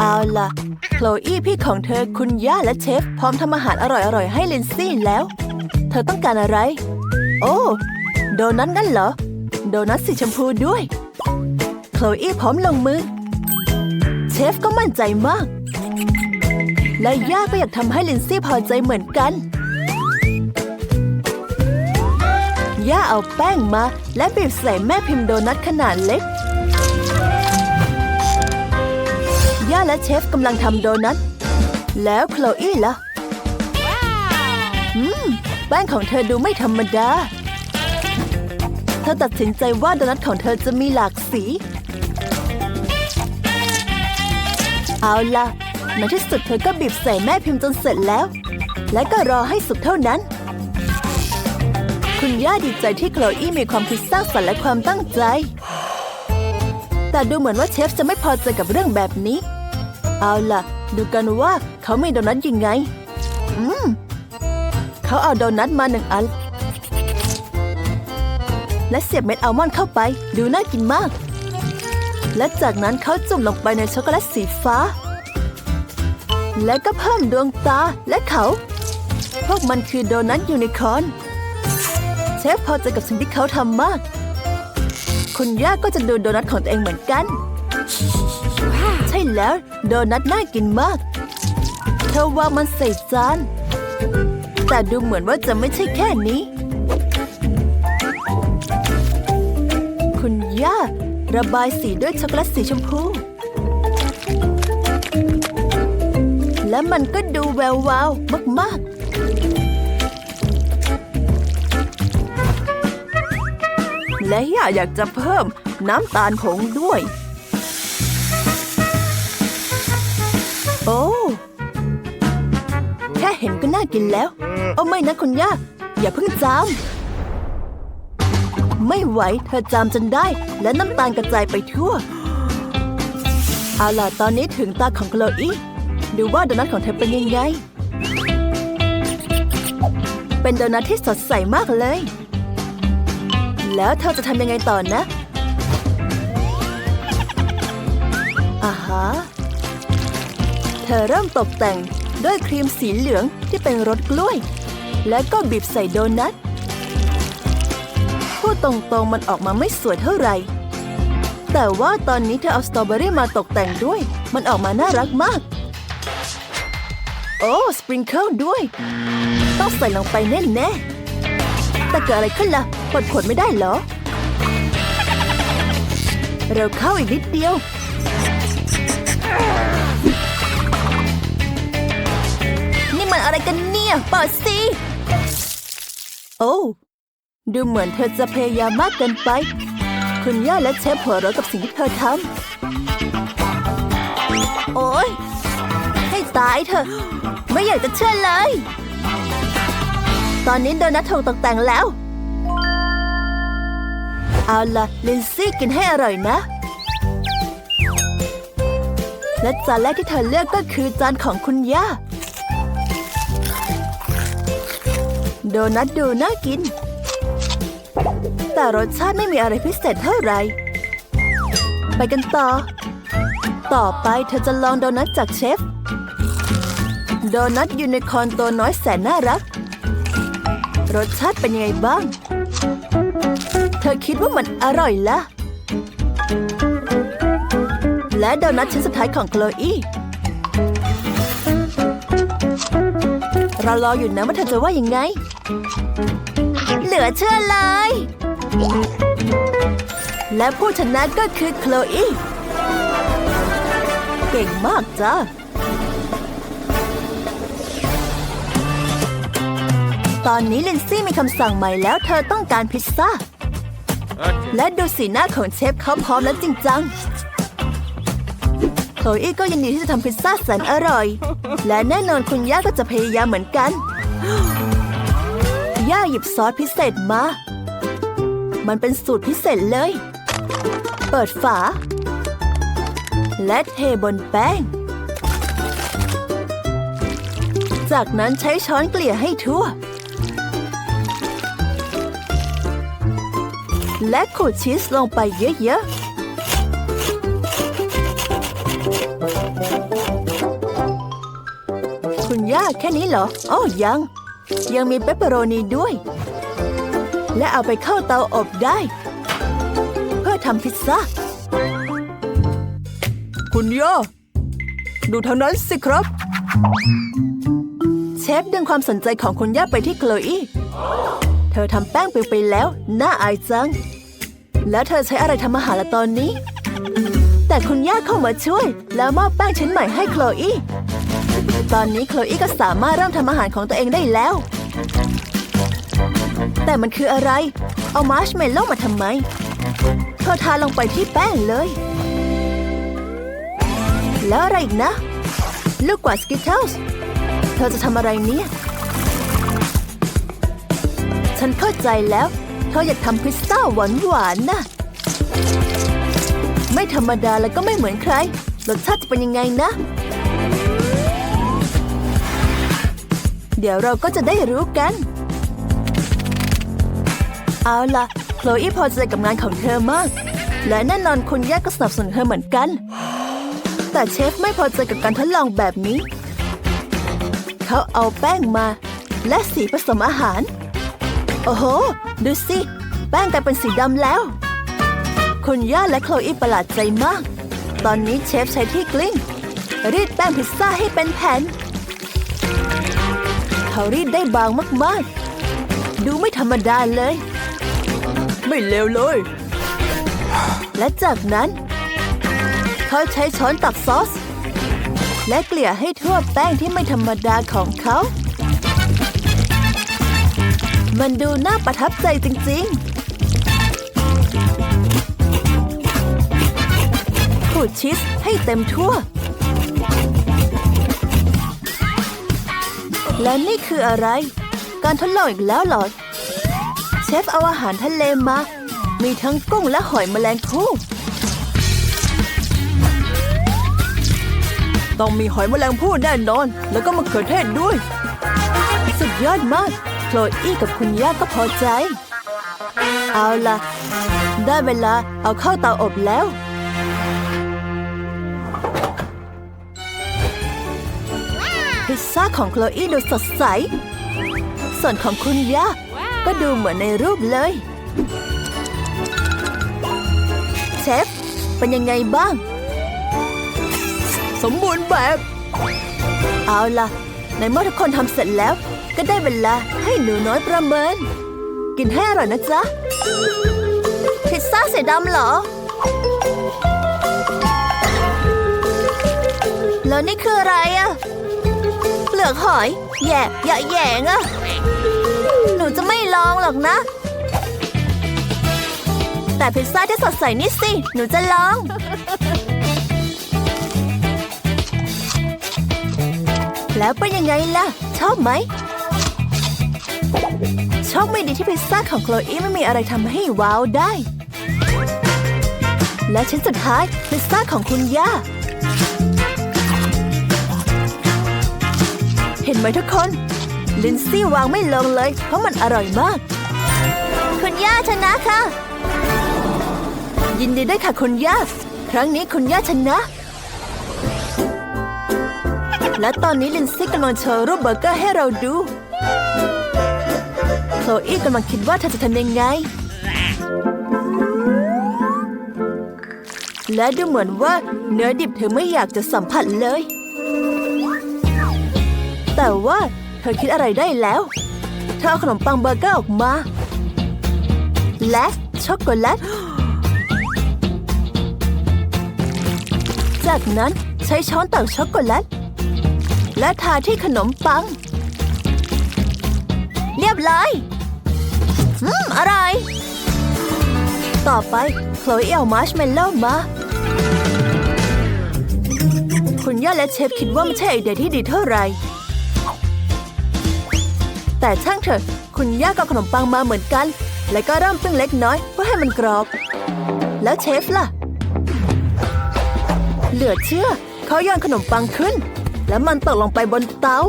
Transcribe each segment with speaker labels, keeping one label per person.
Speaker 1: เอาล่ะโคลอี้พี่ของเธอคุณย่าและเชฟ พร้อมทำอาหารอร่อยๆ ให้ลินซี่แล้ว เธอต้องการอะไร โอ้ โดนัทงั้นเหรอ โดนัทสีชมพูด้วยโคลอี้พร้อมลงมือ เชฟก็มั่นใจมาก และย่าก็อยากทำให้ลินซี่พอใจเหมือนกัน ย่าเอาแป้งมาและบีบใส่แม่พิมพ์โดนัทขนาดเล็ก และเชฟกำลังทำโดนัท แล้วโคลอี้ล่ะ อืม แป้งของเธอดูไม่ธรรมดา เธอตัดสินใจว่าโดนัทของเธอจะมีหลากสี เอาล่ะ ในที่สุดเธอก็บีบใส่แม่พิมพ์จนเสร็จแล้ว และก็รอให้สุกเท่านั้น คุณย่าดีใจที่โคลอี้มีความคิดสร้างสรรค์และความตั้งใจแต่ดูเหมือนว่าเชฟจะไม่พอใจกับเรื่องแบบนี้ เอาล่ะ ดูกันว่าเขามีโดนัทยังไง อืม เขาเอาโดนัทมาหนึ่งอัน และเสียบเม็ดอัลมอนด์เข้าไป ดูน่ากินมาก และจากนั้นเขาจุ่มลงไปในช็อกโกแลตสีฟ้า และก็เพิ่มดวงตาและเขา พวกมันคือโดนัทยูนิคอร์นเชฟพอใจกับสิ่งที่เขาทำมาก คุณย่าก็จะดูโดนัทของตัวเองเหมือนกัน แล้ว โดนัทน่ากินมาก เธอวางมันใส่จาน แต่ดูเหมือนว่าจะไม่ใช่แค่นี้ คุณย่า ระบายสีด้วยช็อกโกแลตสีชมพู และมันก็ดูแวววาวมาก ๆและย่าอยากจะเพิ่มน้ำตาลผงด้วย โอ้แค่เห็นก็น่ากินแล้วโอ้ไม่นะคุณย่า อย่าเพิ่งจาม ไม่ไหวเธอจามจนได้ และน้ำตาลกระจายไปทั่ว เอาล่ะตอนนี้ถึงตาของโคลอี้ดูว่าโดนัทของเธอเป็นยังไง เป็นโดนัทที่สดใสมากเลย แล้วเธอจะทำยังไงต่อนะอาฮะ เธอเริ่มตกแต่งด้วยครีมสีเหลืองที่เป็นรสกล้วย แล้วก็บีบใส่โดนัทพูดตรงๆมันออกมาไม่สวยเท่าไหร่ แต่ว่าตอนนี้เธอเอาสตรอเบอรี่มาตกแต่งด้วย มันออกมาน่ารักมาก โอ้ สปริงเกิลด้วย ต้องใส่ลงไปแน่ๆแต่เกิดอะไรขึ้นล่ะปดขวดไม่ได้เหรอ เราเข้าอีกนิดเดียว อะไรกันเนี่ยเปิดสิ โอ้ ดูเหมือนเธอจะพยายามมากเกินไป คุณย่าและเชฟหัวเราะกับสิ่งที่เธอทำ โอ้ย ให้ตายเถอะ ไม่อยากจะเชื่อเลย ตอนนี้โดนัทถูกตกแต่งแล้ว เอาล่ะ ลินซี่กินให้อร่อยนะและจานแรกที่เธอเลือกก็คือจานของคุณย่า โดนัทดูน่ากิน แต่รสชาติไม่มีอะไรพิเศษเท่าไหร่ ไปกันต่อ ต่อไปเธอจะลองโดนัทจากเชฟ โดนัทยูนิคอร์นตัวน้อยแสนน่ารัก รสชาติเป็นยังไงบ้าง เธอคิดว่ามันอร่อยละ และโดนัทชิ้นสุดท้ายของโคลอี้เรารออยู่นะว่าเธอจะว่ายังไง เหลือเชื่อเลย และผู้ชนะก็คือโคลอีเก่งมากจ้าตอนนี้ลินซี่มีคำสั่งใหม่แล้วเธอต้องการพิซซ่า และดูสีหน้าของเชฟเขาพร้อมแล้วจริงจังโคลอี้ก็ยินดีที่จะทำพิซซ่าแสนอร่อย และแน่นอนคุณย่าก็จะพยายามเหมือนกัน ย่าหยิบซอสพิเศษมา มันเป็นสูตรพิเศษเลย เปิดฝา และเทบนแป้ง จากนั้นใช้ช้อนเกลี่ยให้ทั่ว และขูดชีสลงไปเยอะๆคุณย่าแค่นี้เหรออ้อยัง ยังมีเปปเปอโรนีด้วย และเอาไปเข้าเตาอบได้ เพื่อทำพิซซ่า คุณย่าดูทางนั้นสิครับ เชฟดึงความสนใจของคุณย่าไปที่โคลอีเธอทำแป้งไปไปแล้ว น่าอายจัง แล้วเธอใช้อะไรทำอาหารละตอนนี้ แต่คุณย่าเข้ามาช่วย แล้วมอบแป้งชิ้นใหม่ให้โคลอี ตอนนี้โคลอีก็สามารถเริ่มทำอาหารของตัวเองได้แล้ว แต่มันคืออะไร เอามาร์ชเมลโล่มาทำไมเธอทาลงไปที่แป้งเลย แล้วอะไรอีกนะ ลูกกวาดสกิทเทิลส์เธอจะทำอะไรเนี่ย ฉันเข้าใจแล้ว เธออยากทำพิซซ่าหวานหวานๆนะ ไม่ธรรมดาแล้วก็ไม่เหมือนใคร รสชาติจะเป็นยังไงนะ เดี๋ยวเราก็จะได้รู้กัน เอาล่ะ โคลอีพอใจกับงานของเธอมาก และแน่นอนคุณย่าก็สนับสนุนเธอเหมือนกัน แต่เชฟไม่พอใจกับการทดลองแบบนี้ เขาเอาแป้งมา และสีผสมอาหาร โอ้โห ดูสิ แป้งกลายเป็นสีดำแล้ว คุณย่าและโคลอีประหลาดใจมาก ตอนนี้เชฟใช้ที่กลิ้งรีดแป้งพิซซ่าให้เป็นแผ่น เขารีดได้บางมากๆ ดูไม่ธรรมดาเลย ไม่เลวเลย และจากนั้น เขาใช้ช้อนตักซอส และเกลี่ยให้ทั่วแป้งที่ไม่ธรรมดาของเขา มันดูน่าประทับใจจริง ๆขูดชีสให้เต็มทั่ว และนี่คืออะไร การทดลองอีกแล้วหรอ เชฟเอาอาหารทะเลมา มีทั้งกุ้งและหอยแมลงภู่ต้องมีหอยแมลงภู่แน่นอน แล้วก็มะเขือเทศด้วย สุดยอดมาก โคลอี้กับคุณย่าก็พอใจ เอาล่ะ ได้เวลาเอาเข้าเตาอบแล้ว พิซซ่าของโคลอี้ดูสดใส ส่วนของคุณย่าก็ดูเหมือนในรูปเลย เชฟ เป็นยังไงบ้าง สมบูรณ์แบบ เอาล่ะ ในเมื่อทุกคนทำเสร็จแล้ว ก็ได้เวลาให้หนูน้อยประเมิน กินให้อร่อยนะจ๊ะ พิซซ่าสีดำเหรอ แล้วนี่คืออะไรอะเปลือกหอย แย่อย่าแย่งอะหนูจะไม่ลองหรอกนะ แต่พิซซ่าที่สดใสนี่สิ หนูจะลอง แล้วเป็นยังไงล่ะ ชอบไหมโชคไม่ดีที่พิซซ่าของโคลอีไม่มีอะไรทำให้ว้าวได้ และชิ้นสุดท้ายพิซซ่าของคุณย่า นไหมทุกคน ลินซี่วางไม่ลงเลย เพราะมันอร่อยมาก คุณย่าชนะค่ะ ยินดีด้วยค่ะคุณย่า ครั้งนี้คุณย่าชนะ และตอนนี้ลินซี่กำลังโชว์รูปเบอร์เกอร์ให้เราดูโคลอี้กำลังคิดว่าเธอจะทำยังไง และดูเหมือนว่าเนื้อดิบเธอไม่อยากจะสัมผัสเลย แต่ว่าเธอคิดอะไรได้แล้ว เธอเอาขนมปังเบอร์เกอร์ออกมา และช็อกโกแลต จากนั้นใช้ช้อนตักช็อกโกแลต และทาที่ขนมปัง เรียบร้อยอืมอร่อยต่อไปโคลอีเอามาร์ชเมลโล่มา คุณย่าและเชฟคิดว่าไม่ใช่ไอเดียที่ดีเท่าไหร่ แต่ช่างเถอะ คุณย่าก็ขนมปังมาเหมือนกัน และก็เริ่มปิ้งเล็กน้อยเพื่อให้มันกรอบ แล้วเชฟล่ะ เหลือเชื่อ เขาโยนขนมปังขึ้น แล้วมันตกลงไปบนเตา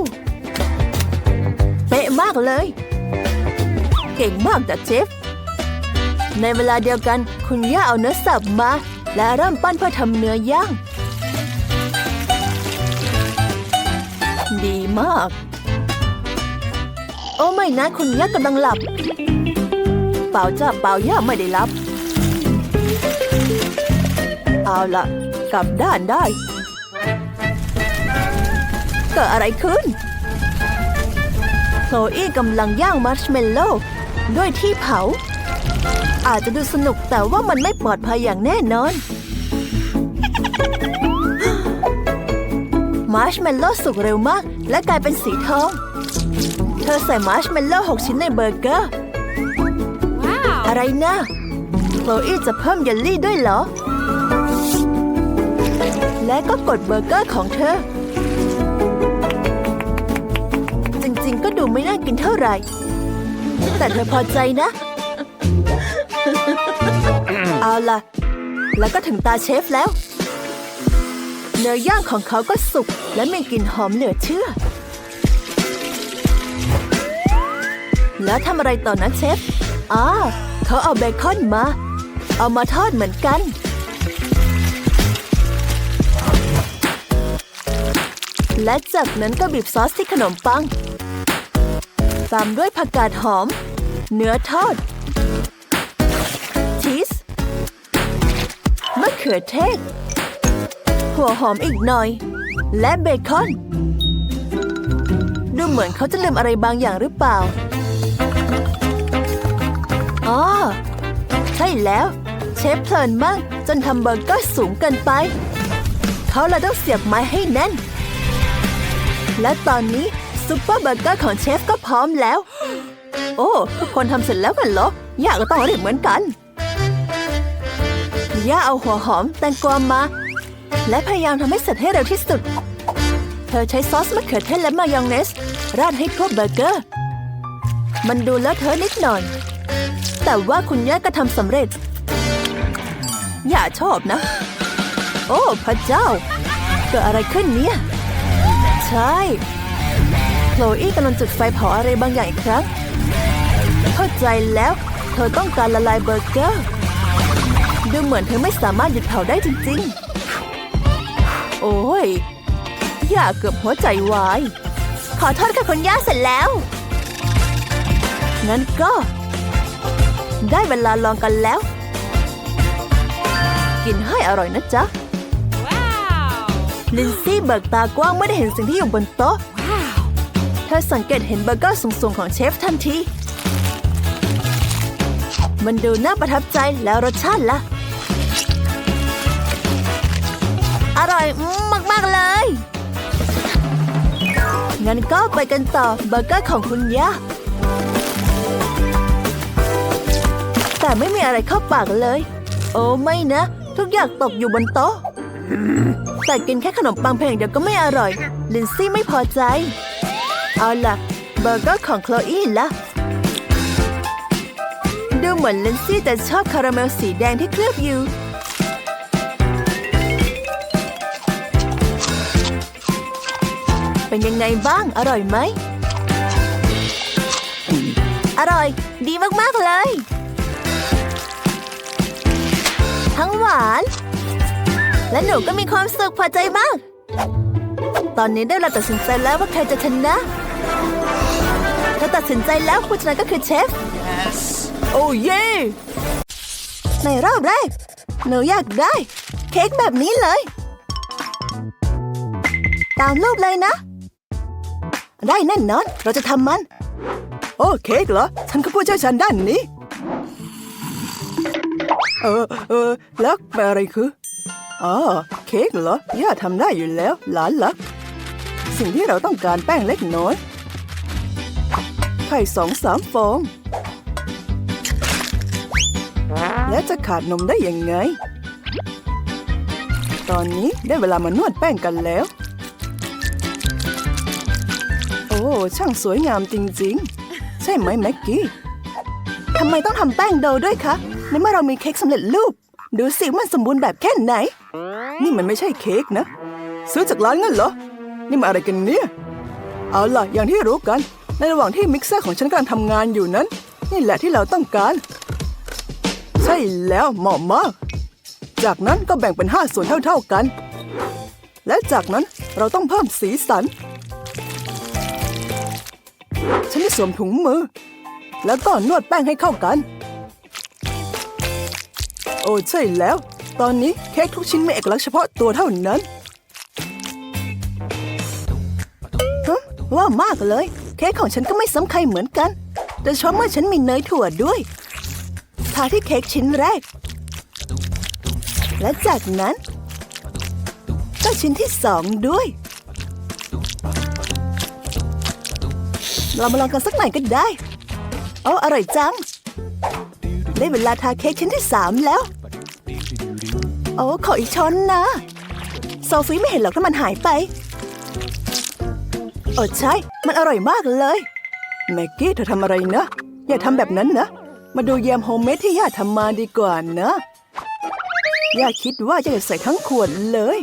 Speaker 1: เป๊ะมากเลย เก่งมากแต่เชฟ ในเวลาเดียวกันคุณย่าเอาเนื้อสับมา และเริ่มปั้นเพื่อทำเนื้อย่าง ดีมาก อ้ไม่นะคุณย่ากำลังหลับ เปล่าจ้าเปล่าย่าไม่ได้หลับ เอาละกลับด้านได้เกิดอะไรขึ้นโคลอี้กำลังย่างมัชเมลโล่ด้วยที่เผา อาจจะดูสนุกแต่ว่ามันไม่ปลอดภัยอย่างแน่นอนมาร์ชเมลโล่สุกเร็วมาก และกลายเป็นสีทอง เธอใส่มาร์ชเมลโล่6ชิ้นในเบอร์เกอร์ อะไรนะโคลอี้จะเพิ่มเยลลี่ด้วยเหรอ และก็กดเบอร์เกอร์ของเธอ จริงๆ ก็ดูไม่น่ากินเท่าไหร่ แต่เธอพอใจนะ เอาล่ะ แล้วก็ถึงตาเชฟแล้ว เนื้อย่างของเขาก็สุกและมีกลิ่นหอมเหลือเชื่อ แล้วทำอะไรต่อนะเชฟอ่าเขาเอาเบคอนมา เอามาทอดเหมือนกัน และจากนั้นก็บีบซอสที่ขนมปัง ตามด้วยผักกาดหอม เนื้อทอด ชีสมะเขือเทศ หัวหอมอีกหน่อย และเบคอน ดูเหมือนเขาจะลืมอะไรบางอย่างหรือเปล่า อ๋อใช่แล้ว เชฟเพลินมาก จนทำเบอร์เกอร์สูงเกินไป เขาเลยต้องเสียบไม้ให้แน่น และตอนนี้ซุปเปอร์เบอร์เกอร์ของเชฟก็พร้อมแล้ว โอ้ทุกคนทำเสร็จแล้วกันเหรอย่าก็ต้องเรีบเหมือนกันย่าเอาหัวหอมแตงกวามา และพยายามทำให้เสร็จให้เร็วที่สุด เธอใช้ซอสมะเขือเทศและมายองเนส ราดให้ทั่วเบอร์เกอร์ มันดูเลอะเทอะนิดหน่อย แต่ว่าคุณย่าก็ทำสำเร็จ อย่าชอบนะ โอ้พระเจ้า เกิดอะไรขึ้นเนี่ย ใช่โคลอี้กำลังจุดไฟเผาอะไรบางอย่างอีกครั้งเข้าใจแล้ว เธอต้องการละลายเบอร์เกอร์ ดูเหมือนเธอไม่สามารถหยุดเผาได้จริงๆ โอ้ย อย่าเกือบหัวใจวาย ขอโทษค่ะคุณย่าเสร็จแล้ว งั้นก็ ได้เวลาลองกันแล้ว กินให้อร่อยนะจ๊ะ ลินซี่เบิกตากว้างไม่ได้เห็นสิ่งที่อยู่บนโต๊ะเธอสังเกตเห็นเบอร์เกอร์สูงๆของเชฟทันที มันดูน่าประทับใจแล้วรสชาติล่ะ อร่อยมาก ๆ เลย งั้นก็ไปกันต่อเบอร์เกอร์ของคุณย่า แต่ไม่มีอะไรเข้าปากเลย โอ้ไม่นะ ทุกอย่างตกอยู่บนโต๊ะ แต่กินแค่ขนมปังเพียงเดียวก็ไม่อร่อย ลินซี่ไม่พอใจ เอาล่ะ เบอร์เกอร์ของโคลอี้ล่ะ ดูเหมือนลินซี่จะชอบคาราเมลสีแดงที่เคลือบอยู่เป็นยังไงบ้าง อร่อยไหม อร่อย ดีมาก ๆ เลย ทั้งหวาน และหนูก็มีความสุขพอใจมาก ตอนนี้ได้เราตัดสินใจแล้วว่าใครจะชนะเธอตัดสินใจแล้วผู้ชนะก็คือเชฟโอ้เย่ในรอบแรกหนูอยากได้ เค้กแบบนี้เลย ตามรูปเลยนะ ได้แน่นอน เราจะทำมัน โอ้เค้กเหรอ ฉันก็ผู้เชี่ยวชาญด้านนี้ เออเออล้วเป็นอะไรคืออ๋อเค้กเหรอย่าทำได้อยู่แล้ว หลานลัก สิ่งที่เราต้องการแป้งเล็กน้อย ไข่สองสามฟอง และจะขาดนมได้ยังไง ตอนนี้ได้เวลามานวดแป้งกันแล้ว โอ้ ช่างสวยงามจริง ๆ ใช่ไหมแม็กกี้ทำไมต้องทำแป้งโดด้วยคะ ในเมื่อเรามีเค้กสำเร็จรูป ดูสิว่ามันสมบูรณ์แบบแค่ไหน นี่มันไม่ใช่เค้กนะ ซื้อจากร้านงั้นเหรอ นี่มาอะไรกันเนี่ย เอาล่ะ อย่างที่รู้กัน ในระหว่างที่มิกเซอร์ของฉันกำลังทำงานอยู่นั้น นี่แหละที่เราต้องการ ใช่แล้วเหมาะมาก จากนั้นก็แบ่งเป็นห้าส่วนเท่าๆกัน และจากนั้นเราต้องเพิ่มสีสัน ฉันจะสวมถุงมือ แล้วก็นวดแป้งให้เข้ากัน โอ้ใช่แล้ว ตอนนี้เค้กทุกชิ้นมีเอกลักษณ์เฉพาะตัวเท่านั้นฮะว่ามากเลย เค้กของฉันก็ไม่ซ้ำใครเหมือนกันโดยเฉพาะเมื่อฉันมีเนยถั่วด้วย ทาที่เค้กชิ้นแรก และจากนั้น ก็ชิ้นที่สองด้วย เรามาลองกันสักหน่อยก็ได้ โอ้อร่อยจัง ได้เวลาทาเค้กชิ้นที่สามแล้ว โอ้ขออีกช้อนนะ โซฟีไม่เห็นหรอกถ้ามันหายไปเออใช่ มันอร่อยมากเลย แม็กกี้เธอทำอะไรนะ อย่าทำแบบนั้นนะ มาดูแยมโฮมเมดที่ย่าทำมาดีกว่านะย่าคิดว่าจะใส่ทั้งขวดเลย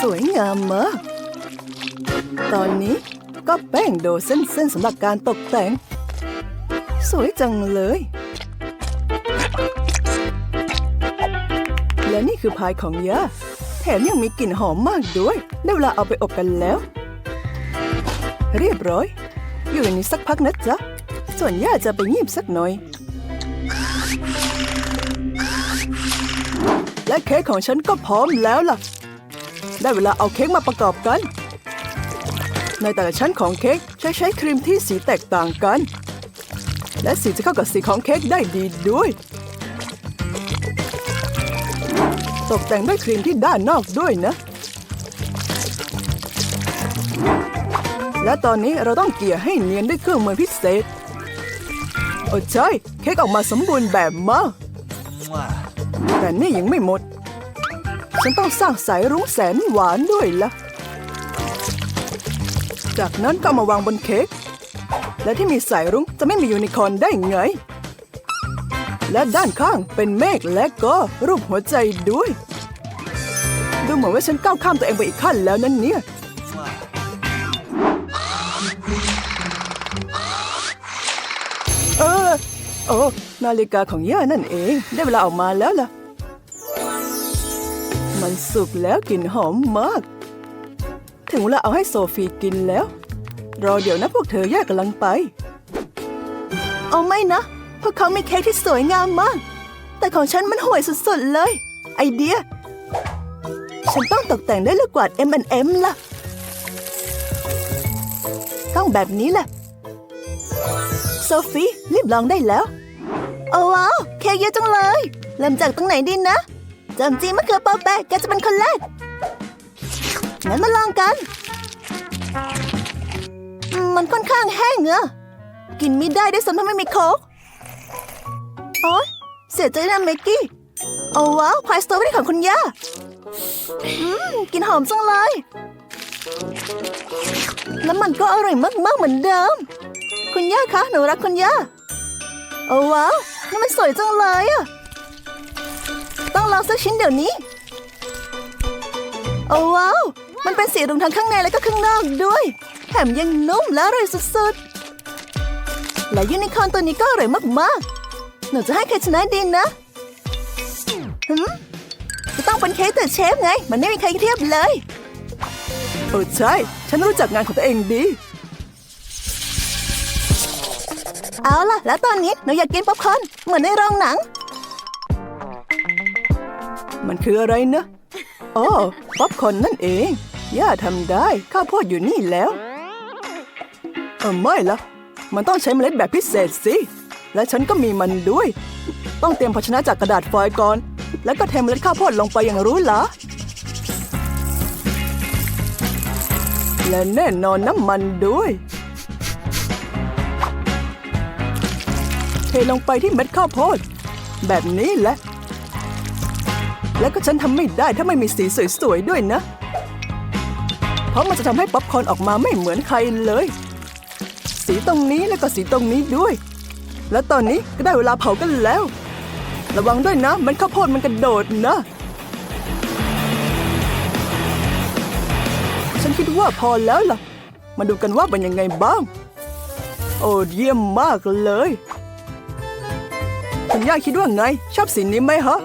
Speaker 1: สวยงามมากตอนนี้ ก็แป้งโดเส้นๆสำหรับการตกแต่ง สวยจังเลย และนี่คือพายของย่าแถมยังมีกลิ่นหอมมากด้วย ได้เวลาเอาไปอบกันแล้ว เรียบร้อย อยู่อย่างนี้สักพักนะจ๊ะ ส่วนย่าจะไปงีบสักหน่อย และเค้กของฉันก็พร้อมแล้วล่ะ ได้เวลาเอาเค้กมาประกอบกัน ในแต่ละชั้นของเค้กใช้ใช้ครีมที่สีแตกต่างกัน และสีจะเข้ากับสีของเค้กได้ดีด้วย ตกแต่งด้วยครีมที่ด้านนอกด้วยนะ และตอนนี้เราต้องเกลี่ยให้เนียนด้วยเครื่องมือพิเศษ โอ้ใช่เค้กออกมาสมบูรณ์แบบมากแต่นี่ยังไม่หมด ฉันต้องสร้างสายรุ้งแสนหวานด้วยล่ะ จากนั้นก็ามาวางบนเค้ก และที่มีสายรุ้งจะไม่มียูนิคอร์นได้ไง และด้านข้างเป็นเมฆและก็รูปหัวใจด้วย ดูเหมือนว่าฉันก้าวข้ามตัวเองไปอีกขั้นแล้วนั่นเนี่ยเออโอ้นาฬิกาของย่านั่นเอง ได้เวลาออกมาแล้วล่ะ มันสุกแล้วกลิ่นหอมมาก ถึงเวลาเอาให้โซฟีกินแล้ว รอเดี๋ยวนะพวกเธอแย่ากำลังไป เอาไม่นะ พวกเขามีเค้กที่สวยงามมาก แต่ของฉันมันห่วยสุดๆเลย ไอเดีย ฉันต้องตกแต่งด้วยลูกกวาด M&M ล่ะ ต้องแบบนี้แหละ โซฟีรีบลองได้แล้ว โอ้ว้าว เค้กเยอะจังเลย เริ่มจากตรงไหนดีนะจำจีมะเขือเปอแปะแกจะเป็นคนแรก งั้นมาลองกัน มันค่อนข้างแห้งเงอะกินไม่ได้ด้วยซ้ำถ้าไม่มีโค้กโอ๊ยเสียใจนะเมกกี้ โอ้ว้าวพายสตรอเบอรี่ของคุณย่าอืมกินหอมจังเลย แล้วมันก็อร่อยมากๆเหมือนเดิม คุณย่าคะ หนูรักคุณย่า โอ้ว้าว นี่มันสวยจังเลยอะต้องลองสักชิ้นเดี๋ยวนี้ โอ้ว้าว มันเป็นสีรุ้งทั้งข้างในและก็ข้างนอกด้วย แถมยังนุ่มและอร่อยสุดๆ และยูนิคอร์นตัวนี้ก็อร่อยมากๆ หนูจะให้ใครชนะดีนะหืมจะต้องเป็นเค้กแต่เชฟไง มันไม่มีใครเทียบเลยโอ้ใช่ ฉันรู้จักงานของตัวเองดี เอาล่ะ แล้วตอนนี้หนูอยากกินป๊อปคอร์นเหมือนในโรงหนัง มันคืออะไรนะอ๋อป๊อปคอร์นนั่นเอง ย่าทำได้ข้าวโพดอยู่นี่แล้วเออไม่ละมันต้องใช้เมล็ดแบบพิเศษสิ และฉันก็มีมันด้วย ต้องเตรียมภาชนะจากกระดาษฟอยล์ก่อน แล้วก็เทเมล็ดข้าวโพดลงไปอย่างรู้หรอและแน่นอนน้ำมันด้วย เทลงไปที่เม็ดข้าวโพด แบบนี้แหละ แล้วก็ฉันทำไม่ได้ถ้าไม่มีสีสวยๆด้วยนะ ราะมันจะทำให้ป๊อปคอร์นออกมาไม่เหมือนใครเลย สีตรงนี้แล้วก็สีตรงนี้ด้วย แล้วตอนนี้ก็ได้เวลาเผากันแล้ว ระวังด้วยนะ มันข้าวโพดมันกระโดดนะ ฉันคิดว่าพอแล้วล่ะ มาดูกันว่าเป็นยังไงบ้าง โอ้เยี่ยมมากเลยคุณย่าคิดว่าไง ชอบสีนี้ไหมฮะ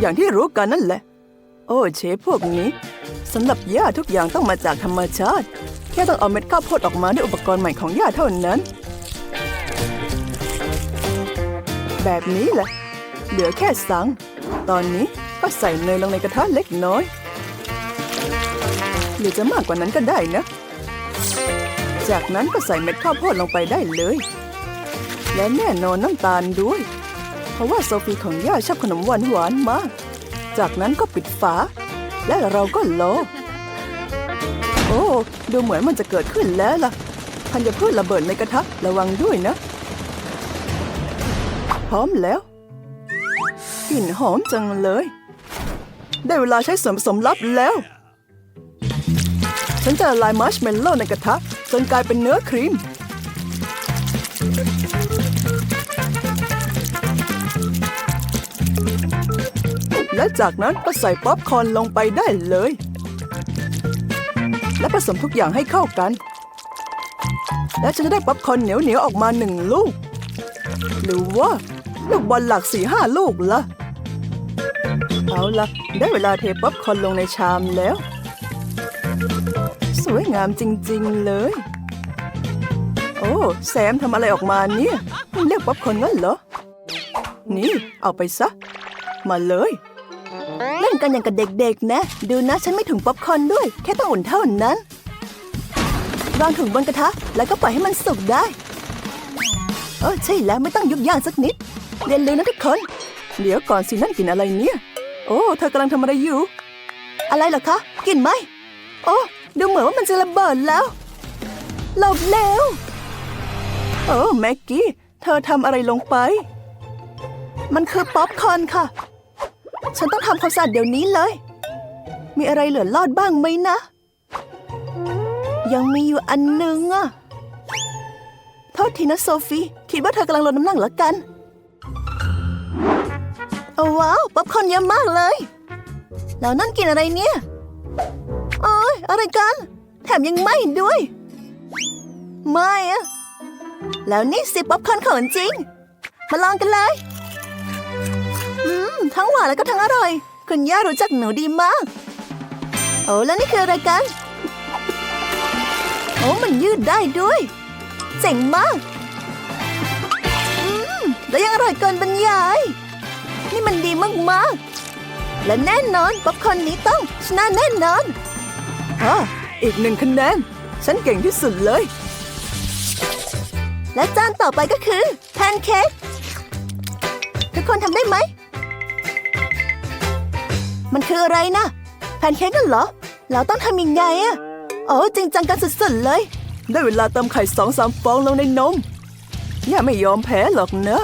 Speaker 1: อย่างที่รู้กันนั่นแหละ โอ้เชฟพวกนี้ สำหรับย่าทุกอย่างต้องมาจากธรรมชาติ แค่ต้องเอาเม็ดข้าวโพดออกมาด้วยอุปกรณ์ใหม่ของย่าเท่านั้น แบบนี้แหละ เหลือแค่สัง ตอนนี้ก็ใส่เนยลงในกระทะเล็กน้อย หรือจะมากกว่านั้นก็ได้นะ จากนั้นก็ใส่เม็ดข้าวโพดลงไปได้เลย และแน่นอนน้ำตาลด้วย เพราะว่าโซฟีของย่าชอบขนมหวานหวานมาก จากนั้นก็ปิดฝา และเราก็รอโอ้ดูเหมือนมันจะเกิดขึ้นแล้วล่ะพันจะพืชระเบิดในกระทะระวังด้วยนะ พร้อมแล้วกลิ่นหอมจังเลย ได้เวลาใช้ส่วนผสมลับแล้ว ฉันจะละลายมัชเมลโล่ในกระทะจนกลายเป็นเนื้อครีม และจากนั้นก็ใส่ป๊อปคอร์นลงไปได้เลย และผสมทุกอย่างให้เข้ากัน และฉันจะได้ป๊อปคอร์นเหนียวๆออกมาหนึ่งลูก หรือว่าลูกบอลหลักสี่ห้าลูกละเอาละได้เวลาเทป๊อปคอร์นลงในชามแล้ว สวยงามจริงๆเลย โอ้แซมทำอะไรออกมาเนี่ยมันเรียกป๊อปคอร์นงั้นเหรอ นี่เอาไปซะ มาเลย ล่นกันอย่างกับเด็กๆ นะ ดูนะฉันไม่ถึงป๊อปคอร์นด้วย แค่ต้องอุ่นเท่านั้นวางถุงบนกระทะ แล้วก็ปล่อยให้มันสุกได้เออใช่แล้วไม่ต้องยุกย่างสักนิด เรียนรู้นะทุกคน เดี๋ยวก่อนสินั่นกินอะไรเนี่ย โอ้ เธอกำลังทำอะไรอยู่ อะไรเหรอคะ กินไหม โอ้ดูเหมือนว่ามันจะระเบิดแล้วหลบแล้วโอ้แม็กกี้ เธอทำอะไรลงไป มันคือป๊อปคอร์นค่ะ ฉันต้องทำความสะอาดเดี๋ยวนี้เลย มีอะไรเหลือรอดบ้างไหมนะ ยังมีอยู่อันหนึงอะโทษทีนะโซฟีคิดว่าเธอกำลังลดน้ำหนักหรอกันโอ้ว้าวป๊อปคอนเยอะมากเลย แล้วนั่นกินอะไรเนี่ยโอ้ยอะไรกัน แถมยังไม่ด้วย ไม่อะแล้วนี่สิป๊อปคอนของจริง มาลองกันเลย อืม ทั้งหวานแล้วก็ทั้งอร่อย คุณย่ารู้จักหนูดีมาก โอ้แล้วนี่คืออะไรกัน โอ้มันยืดได้ด้วย เจ๋งมาก อืม แล้วยังอร่อยเกินบรรยาย นี่มันดีมากๆ และแน่นอนป๊อปคอนนี้ต้องชนะแน่นอนอะอีกหนึ่งคะแนน ฉันเก่งที่สุดเลย และจานต่อไปก็คือ แพนเค้กทุกคนทำได้ไหม มันคืออะไรนะแพนเค้กกันเหรอเราต้องทำยังไงอะโอ้จริงจังกันสุดๆเลย ได้เวลาเติมไข่สองสามฟองลงในนม ย่าไม่ยอมแพ้หรอกนะ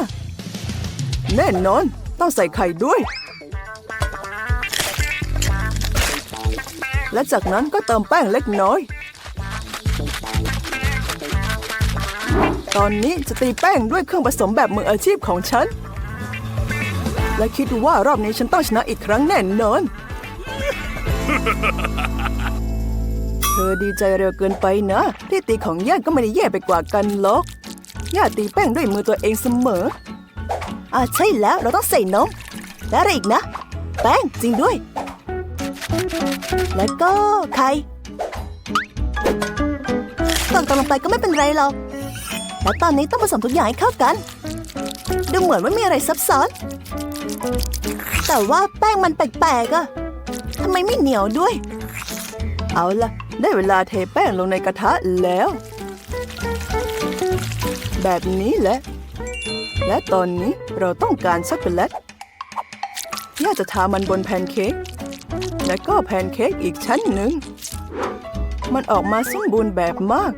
Speaker 1: แน่นอน ต้องใส่ไข่ด้วย และจากนั้นก็เติมแป้งเล็กน้อย ตอนนี้จะตีแป้งด้วยเครื่องผสมแบบมืออาชีพของฉัน และคิดว่ารอบนี้ฉันต้องชนะอีกครั้งแน่นอน เธอดีใจเร็วเกินไปนะ ที่ตีของย่าก็ไม่ได้แย่ไปกว่ากันหรอกย่าตีแป้งด้วยมือตัวเองเสมออ่าใช่แล้วเราต้องใส่นมและอะไรอีกนะ แป้งจริงด้วย แล้วก็ไข่ตอนตอลงไปก็ไม่เป็นไรหรอกและตอนนี้ต้องผสมทุกอย่างให้เข้ากัน ดูเหมือนว่ามีอะไรซับซ้อน แต่ว่าแป้งมันแปลกๆอะทำไมไม่เหนียวด้วย เอาล่ะได้เวลาเทแป้งลงในกระทะแล้ว แบบนี้แหละ และตอนนี้เราต้องการช็อกโกแลตย่าจะทามันบนแพนเค้ก และก็แพนเค้กอีกชั้นหนึ่ง มันออกมาสมบูรณ์แบบมาก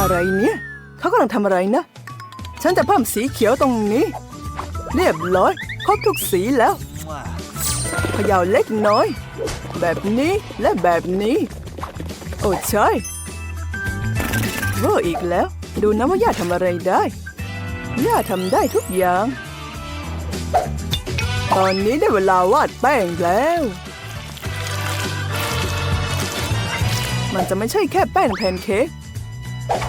Speaker 1: อะไรเนี่ย เขากำลังทำอะไรนะ ฉันจะเพิ่มสีเขียวตรงนี้ เรียบร้อยครบทุกสีแล้วเขย่าเล็กน้อย แบบนี้และแบบนี้ โอ้ใช่เวอร์อีกแล้ว ดูนะว่าย่าทำอะไรได้ ย่าทำได้ทุกอย่าง ตอนนี้ได้เวลาวาดแป้งแล้ว มันจะไม่ใช่แค่แป้งแพนเค้ก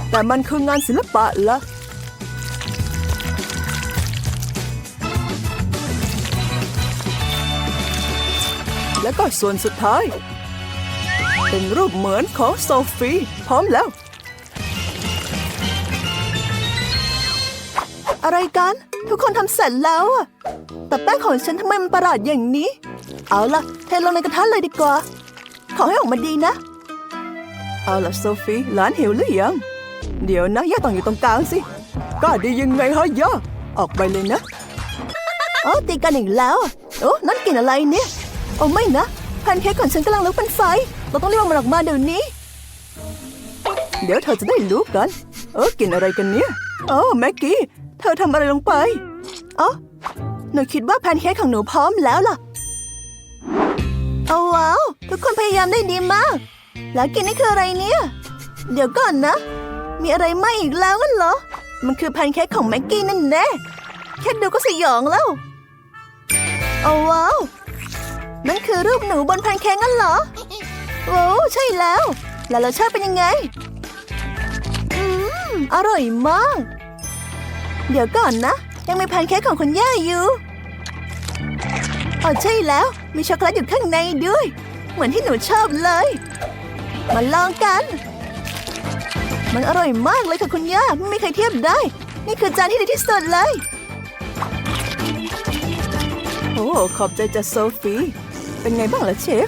Speaker 1: แต่มันคืองานศิลปะละ แล้วก็ส่วนสุดท้าย เป็นรูปเหมือนของโซฟีพร้อมแล้ว อะไรกัน ทุกคนทำเสร็จแล้วอะแต่แป้งของฉันทำไมมันประหลาดอย่างนี้ เอาล่ะ เทลงในกระทะเลยดีกว่า ขอให้ออกมาดีนะ เอาล่ะโซฟีหลานหิวหรือยัง เดี๋ยวนะย่าต้องอยู่ตรงกลางสิ ก็ดียังไงฮะย่าออกไปเลยนะโอ้ตีกันอีกแล้วโอ้นั่นกินอะไรเนี่ย โอ้ไม่นะแพนเค้กของฉันกำลังลุกเป็นไฟ เราต้องรีบเอามันออกมาเดี๋ยวนี้ เดี๋ยวเธอจะได้รู้กัน เออกินอะไรกันเนี่ยโอ้แม็กกี้ เธอทำอะไรลงไปอ๋อหนูคิดว่าแพนเค้กของหนูพร้อมแล้วล่ะเอาว้าว ทุกคนพยายามได้ดีมาก แล้วกินนี่คืออะไรเนี่ย เดี๋ยวก่อนนะ มีอะไรไหมอีกแล้วกันเหรอ มันคือแพนเค้กของแม็กกี้นั่นแน่แค่ดูก็สยองแล้วเอาว้าว นั่นคือรูปหนูบนแพนเค้กงั้นเหรอ โอ้ใช่แล้ว แล้วรสชาติเป็นยังไง อืม อร่อยมาก เดี๋ยวก่อนนะ ยังมีแพนเค้กของคุณย่าอยู่อ๋อใช่แล้ว มีช็อกโกแลตอยู่ข้างในด้วย เหมือนที่หนูชอบเลย มาลองกัน มันอร่อยมากเลยค่ะคุณย่า ไม่มีใครเทียบได้ นี่คือจานที่ดีที่สุดเลย โอ้ ขอบใจจากโซฟี เป็นไงบ้างล่ะเชฟ